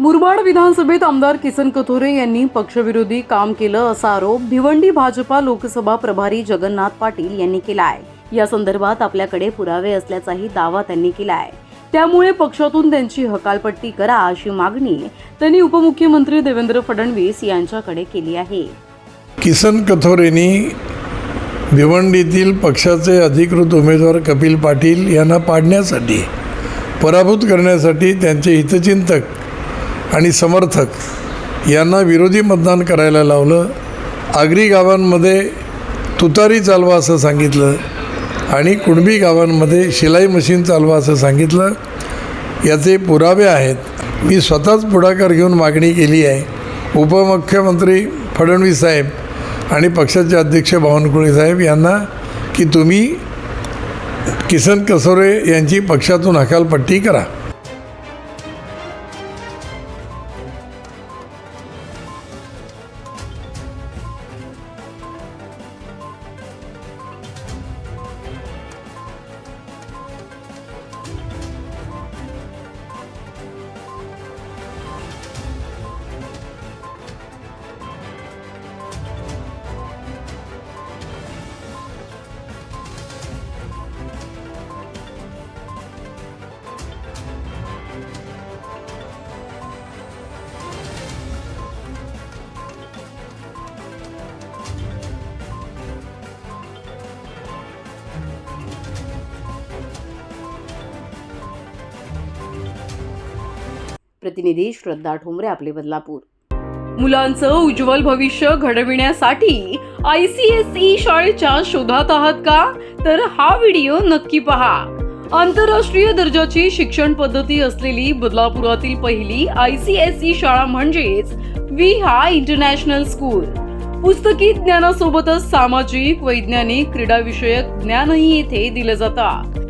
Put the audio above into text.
मुरबाड विधानसभेत आमदार किसन कथोरे यांनी पक्षविरोधी काम केलं असा आरोप भिवंडी भाजपा लोकसभा प्रभारी जगन्नाथ पाटील यांनी केला आहे या संदर्भात आपल्याकडे पुरावे असल्याचाही दावा त्यांनी केला आहे त्यामुळे पक्षातून त्यांची हकालपट्टी करा अशी मागणी त्यांनी उपमुख्यमंत्री देवेंद्र फडणवीस यांच्याकडे केली आहे. किसन कथोरेंनी भिवंडीतील पक्षाचे अधिकृत उमेदवार कपिल पाटील यांना पाडण्यासाठी पराभूत करण्यासाठी त्यांचे हितचिंतक आणि समर्थक यांना विरोधी मतदान करायला लावलं. आगरी गावांमध्ये तुतारी चालवा असं सांगितलं आणि कुणबी गावांमध्ये शिलाई मशीन चालवा असं सांगितलं. याचे पुरावे आहेत. मी स्वतःच पुढाकार घेऊन मागणी केली आहे. उपमुख्यमंत्री फडणवीस साहेब आणि पक्षाचे अध्यक्ष बावनकुळे साहेब यांना की तुम्ही किसन कसोरे यांची पक्षातून हकालपट्टी करा. प्रतिनिधी श्रद्धा ठोंबरे आपले बदलापूर. मुलांचं उज्ज्वल भविष्य घडविण्यासाठी आय सी एस ई शाळेच्या शोधात आहात का? तर हा व्हिडिओ नक्की पहा. आंतरराष्ट्रीय दर्जाची शिक्षण पद्धती असलेली बदलापुरातील पहिली आय सी एस ई शाळा म्हणजेच विहा इंटरनॅशनल स्कूल. पुस्तकी ज्ञानासोबतच सामाजिक वैज्ञानिक क्रीडाविषयक ज्ञानही येथे दिलं जातं.